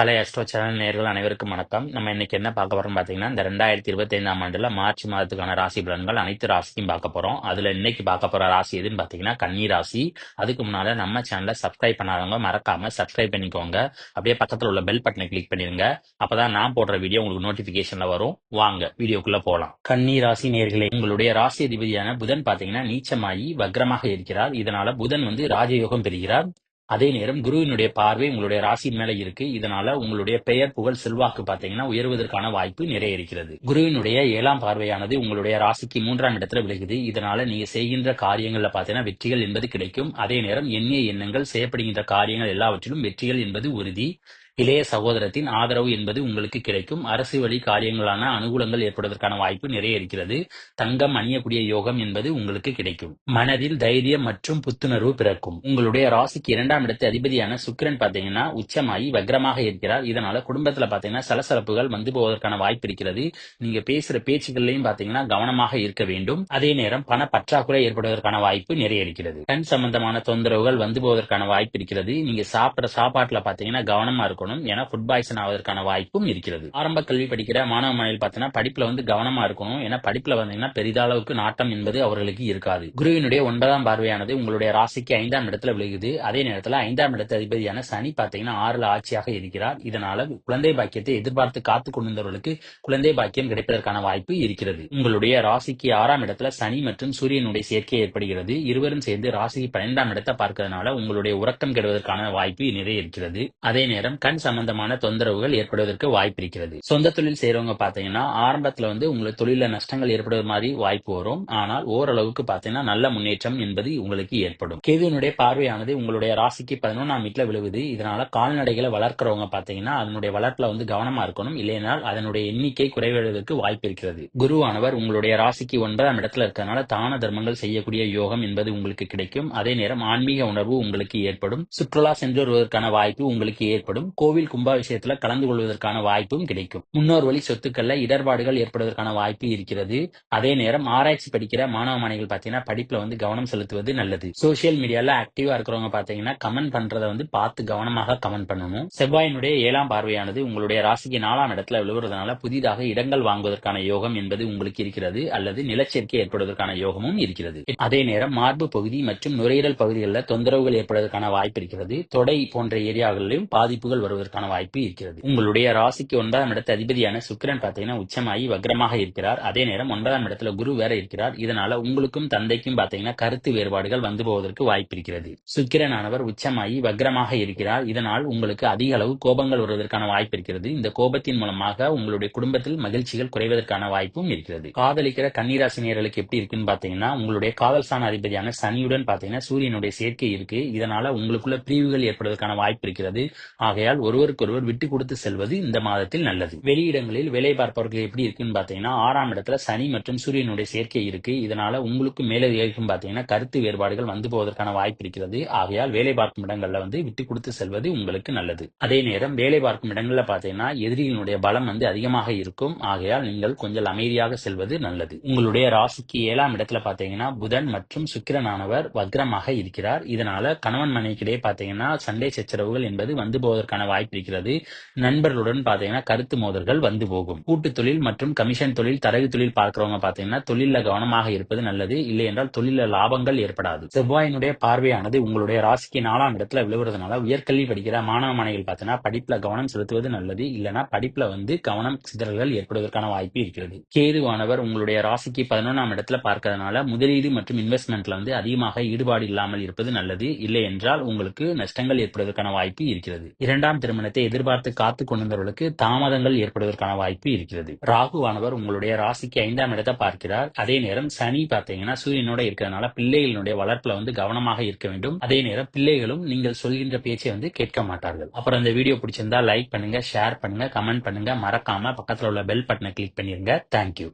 கலை astro channel நேர்கள் அனைவருக்கும் வணக்கம். நம்ம இன்னைக்கு என்ன பார்க்க போறோம் பாத்தீங்கன்னா இந்த ரெண்டாயிரத்தி இருபத்தி ஐந்தாம் ஆண்டுல மார்ச் மாதத்துக்கான ராசி பலன்கள் அனைத்து ராசிக்கும் பார்க்க போறோம். அதுல இன்னைக்கு பார்க்க போற ராசி எதுன்னு பாத்தீங்கன்னா கன்னி ராசி. அதுக்கு முன்னால நம்ம சேனலை சப்ஸ்கிரைப் பண்ணாதவங்க மறக்காம சப்ஸ்கிரைப் பண்ணிக்கோங்க. அப்படியே பக்கத்துல உள்ள பெல் பட்டனை கிளிக் பண்ணிருங்க அப்பதான் நான் போடுற வீடியோ உங்களுக்கு நோட்டிபிகேஷன்ல வரும். வாங்க வீடியோக்குள்ள போலாம். கன்னி ராசி நேர்களே உங்களுடைய ராசி அதிபதியான புதன் பாத்தீங்கன்னா நீச்சமாயி வக்ரமாக இருக்கிறார். இதனால புதன் வந்து ராஜயோகம் பெறுகிறார். அதே நேரம் குருவினுடைய பார்வை உங்களுடைய ராசி மேல இருக்கு. இதனால உங்களுடைய பெயர் புகழ் செல்வாக்கு பாத்தீங்கன்னா உயர்வதற்கான வாய்ப்பு நிறைய இருக்கிறது. குருவினுடைய ஏழாம் பார்வையானது உங்களுடைய ராசிக்கு மூன்றாம் இடத்துல விலகுது இதனால நீங்க செய்கின்ற காரியங்கள்ல பாத்தீங்கன்னா வெற்றிகள் என்பது கிடைக்கும். அதே நேரம் எண்ணிய எண்ணங்கள் செய்யப்படுகின்ற காரியங்கள் எல்லாவற்றிலும் வெற்றிகள் என்பது உறுதி. இளைய சகோதரத்தின் ஆதரவு என்பது உங்களுக்கு கிடைக்கும். அரசு வழி காரியங்களான அனுகூலங்கள் ஏற்படுவதற்கான வாய்ப்பு நிறைய இருக்கிறது. தங்கம் அணியக்கூடிய யோகம் என்பது உங்களுக்கு கிடைக்கும். மனதில் தைரியம் மற்றும் புத்துணர்வு பிறக்கும். உங்களுடைய ராசிக்கு இரண்டாம் இடத்து அதிபதியான சுக்கிரன் பாத்தீங்கன்னா உச்சமாகி வக்ரமாக இருக்கிறார். இதனால குடும்பத்துல பாத்தீங்கன்னா சலசலப்புகள் வந்து போவதற்கான வாய்ப்பு இருக்கிறது. நீங்க பேசுற பேச்சுகள்லையும் பாத்தீங்கன்னா கவனமாக இருக்க வேண்டும். அதே நேரம் பண பற்றாக்குறை ஏற்படுவதற்கான வாய்ப்பு நிறைய இருக்கிறது. கண் சம்பந்தமான தொந்தரவுகள் வந்து போவதற்கான வாய்ப்பு இருக்கிறது. நீங்க சாப்பிடுற சாப்பாட்டுல பாத்தீங்கன்னா கவனமா இருக்கும் இருக்கணும். ஏன்னா ஃபுட் பாய்சன் ஆவதற்கான வாய்ப்பும் இருக்கிறது. ஆரம்ப கல்வி படிக்கிற மாணவ மாணவியில் பாத்தீங்கன்னா படிப்புல வந்து கவனமா இருக்கணும். ஏன்னா படிப்புல வந்தீங்கன்னா பெரிதளவுக்கு நாட்டம் என்பது அவர்களுக்கு இருக்காது. குருவினுடைய ஒன்பதாம் பார்வையானது உங்களுடைய ராசிக்கு ஐந்தாம் இடத்துல விழுகுது. அதே நேரத்தில் ஐந்தாம் இடத்து அதிபதியான சனி பாத்தீங்கன்னா ஆறுல ஆட்சியாக இருக்கிறார். இதனால குழந்தை பாக்கியத்தை எதிர்பார்த்து காத்து கொண்டிருந்தவர்களுக்கு குழந்தை பாக்கியம் கிடைப்பதற்கான வாய்ப்பு இருக்கிறது. உங்களுடைய ராசிக்கு ஆறாம் இடத்துல சனி மற்றும் சூரியனுடைய சேர்க்கை ஏற்படுகிறது. இருவரும் சேர்ந்து ராசிக்கு பன்னெண்டாம் இடத்தை பார்க்கறதுனால உங்களுடைய உறக்கம் கெடுவதற்கான வாய்ப்பு நிறைய இருக்கிறது. அதே நேரம் கண் சம்பந்தமான தொந்தரவுகள் ஏற்படுவதற்கு வாய்ப்பு இருக்கிறது சொந்த தொழில் செய்யறவங்க பாத்தீங்கன்னா ஆரம்பத்துல வந்து உங்களுக்கு தொழில நஷ்டங்கள் ஏற்படுவது மாதிரி வாய்ப்பு வரும். ஆனால் ஓரளவுக்கு பாத்தீங்கன்னா நல்ல முன்னேற்றம் என்பது உங்களுக்கு ஏற்படும். கேதுவனுடைய பார்வையானது உங்களுடைய ராசிக்கு பதினொன்றாம் வீட்டுல விழுவுது. இதனால கால்நடைகளை வளர்க்கிறவங்க பாத்தீங்கன்னா அதனுடைய வளர்ப்புல வந்து கவனமா இருக்கணும். இல்லைனால் அதனுடைய எண்ணிக்கை குறைவதற்கு வாய்ப்பு இருக்கிறது குருவானவர் உங்களுடைய ராசிக்கு ஒன்பதாம் இடத்துல இருக்கிறதுனால தான தர்மங்கள் செய்யக்கூடிய யோகம் என்பது உங்களுக்கு கிடைக்கும். அதே நேரம் ஆன்மீக உணர்வு உங்களுக்கு ஏற்படும். சுற்றுலா சென்று வருவதற்கான வாய்ப்பு உங்களுக்கு ஏற்படும். கோவில் கும்பாபிஷேகத்துல கலந்து கொள்வதற்கான வாய்ப்பும் கிடைக்கும். முன்னோர் வழி சொத்துக்கள்ல இடர்பாடுகள் ஏற்படுவதற்கான வாய்ப்பு இருக்கிறது. அதே நேரம் ஆராய்ச்சி படிக்கிற மாணவ மாணவிகள் பாத்தீங்கன்னா படிப்புல வந்து கவனம் செலுத்துவது நல்லது. சோசியல் மீடியால ஆக்டிவா இருக்கிறவங்க பாத்தீங்கன்னா கமெண்ட் பண்றதை வந்து பார்த்து கவனமாக கமெண்ட் பண்ணணும். செவ்வாயினுடைய ஏழாம் பார்வையானது உங்களுடைய ராசிக்கு நாலாம் இடத்துல விழுவுறதுனால புதிதாக இடங்கள் வாங்குவதற்கான யோகம் என்பது உங்களுக்கு இருக்கிறது அல்லது நிலச்சேர்க்கை ஏற்படுவதற்கான யோகமும் இருக்கிறது. அதே நேரம் மார்பு பகுதி மற்றும் நுரையீரல் பகுதிகளில் தொந்தரவுகள் ஏற்படுவதற்கான வாய்ப்பு இருக்கிறது. தொடை போன்ற ஏரியாகளிலும் பாதிப்புகள் வருவதற்கான வாய்ப்பு இருக்கிறது. உங்களுடைய ராசிக்கு ஒன்பதாம் இடத்து அதிபதியான சுக்கிரன் பாத்தீங்கன்னா உச்சமாகி வக்ரமாக இருக்கிறார். அதே நேரம் ஒன்பதாம் இடத்துல குரு வேற இருக்கிறார். இதனால உங்களுக்கும் தந்தைக்கும் பாத்தீங்கன்னா கருத்து வேறுபாடுகள் வந்து போவதற்கு வாய்ப்பு இருக்கிறது. சுக்கிரனானவர் உச்சமாகி வக்ரமாக இருக்கிறார். இதனால் உங்களுக்கு அதிக அளவு கோபங்கள் வருவதற்கான வாய்ப்பு இருக்கிறது. இந்த கோபத்தின் மூலமாக உங்களுடைய குடும்பத்தில் மகிழ்ச்சிகள் குறைவதற்கான வாய்ப்பும் இருக்கிறது. காதலிக்கிற கன்னிராசி நேர்களுக்கு எப்படி இருக்குன்னு பாத்தீங்கன்னா உங்களுடைய காதல் ஸ்தான அதிபதியான சனியுடன் பாத்தீங்கன்னா சூரியனுடைய சேர்க்கை இருக்கு. இதனால உங்களுக்குள்ள பிரிவுகள் ஏற்படுவதற்கான வாய்ப்பு இருக்கிறது. ஆகையால் ஒருவருக்கொருவர் விட்டு கொடுத்து செல்வது இந்த மாதத்தில் நல்லது. வெளியிடங்களில் வேலை பார்ப்பவர்கள் எப்படி இருக்குன்னு பாத்தீங்கன்னா ஆறாம் இடத்துல சனி மற்றும் சூரியனுடைய சேர்க்கை இருக்கு. இதனால உங்களுக்கு மேலதிகம் பாத்தீங்கன்னா கருத்து வேறுபாடுகள் வந்து போவதற்கான வாய்ப்பு இருக்கிறது. ஆகையால் வேலை பார்க்கும் இடங்கள்ல வந்து விட்டு கொடுத்து செல்வது உங்களுக்கு நல்லது. அதே நேரம் வேலை பார்க்கும் இடங்கள்ல பாத்தீங்கன்னா எதிரிகளுடைய பலம் வந்து அதிகமாக இருக்கும். ஆகையால் நீங்கள் கொஞ்சம் அமைதியாக செல்வது நல்லது. உங்களுடைய ராசிக்கு ஏழாம் இடத்துல பாத்தீங்கன்னா புதன் மற்றும் சுக்கிரனானவர் வக்ரமாக இருக்கிறார். இதனால கணவன் மனைக்கிடையே பாத்தீங்கன்னா சண்டை சச்சரவுகள் என்பது வந்து போவதற்கான வாய்ப்பு இருக்கிறது நண்பர்களுடன் பாத்தீங்கன்னா கருத்து மோதல்கள் வந்து போகும். கூட்டு தொழில் மற்றும் கமிஷன் தொழில் தரகு தொழில் பார்க்கிறவங்க பாத்தீங்கன்னா தொழில கவனமாக இருப்பது நல்லது. இல்லை என்றால் தொழில லாபங்கள் ஏற்படாது. செவ்வாயினுடைய பார்வையானது உங்களுடைய ராசிக்கு நாலாம் இடத்துல விழுவுறதுனால உயர்கல்வி படிக்கிற மாணவ மாணவிகள் பார்த்தீங்கன்னா படிப்புல கவனம் செலுத்துவது நல்லது. இல்லைன்னா படிப்புல வந்து கவனம் சிதறல்கள் ஏற்படுவதற்கான வாய்ப்பு இருக்கிறது. கேதுவானவர் உங்களுடைய ராசிக்கு பதினொன்றாம் இடத்துல பார்க்கறதுனால முதலீடு மற்றும் இன்வெஸ்ட்மெண்ட்ல வந்து அதிகமாக ஈடுபாடு இல்லாமல் இருப்பது நல்லது. இல்லை என்றால் உங்களுக்கு நஷ்டங்கள் ஏற்படுவதற்கான வாய்ப்பு இருக்கிறது. இரண்டாம் திருமணத்தை எதிர்பார்த்து காத்து கொண்டிருந்தவர்களுக்கு தாமதங்கள் ஏற்படுவதற்கான வாய்ப்பு இருக்கிறது. ராகுவானவர் உங்களுடைய ராசிக்கு ஐந்தாம் இடத்தை பார்க்கிறார். அதே நேரம் சனி பார்த்தீங்கன்னா சூரியனோட இருக்கிறதுனால பிள்ளைகளினுடைய வளர்ப்புல வந்து கவனமாக இருக்க வேண்டும். அதே நேரம் பிள்ளைகளும் நீங்கள் சொல்கின்ற பேச்சை வந்து கேட்க மாட்டார்கள். அப்புறம் இந்த வீடியோ பிடிச்சிருந்தா லைக் பண்ணுங்க ஷேர் பண்ணுங்க கமெண்ட் பண்ணுங்க. மறக்காம பக்கத்துல உள்ள பெல் பட்டனை கிளிக் பண்ணிருங்க. தேங்க்யூ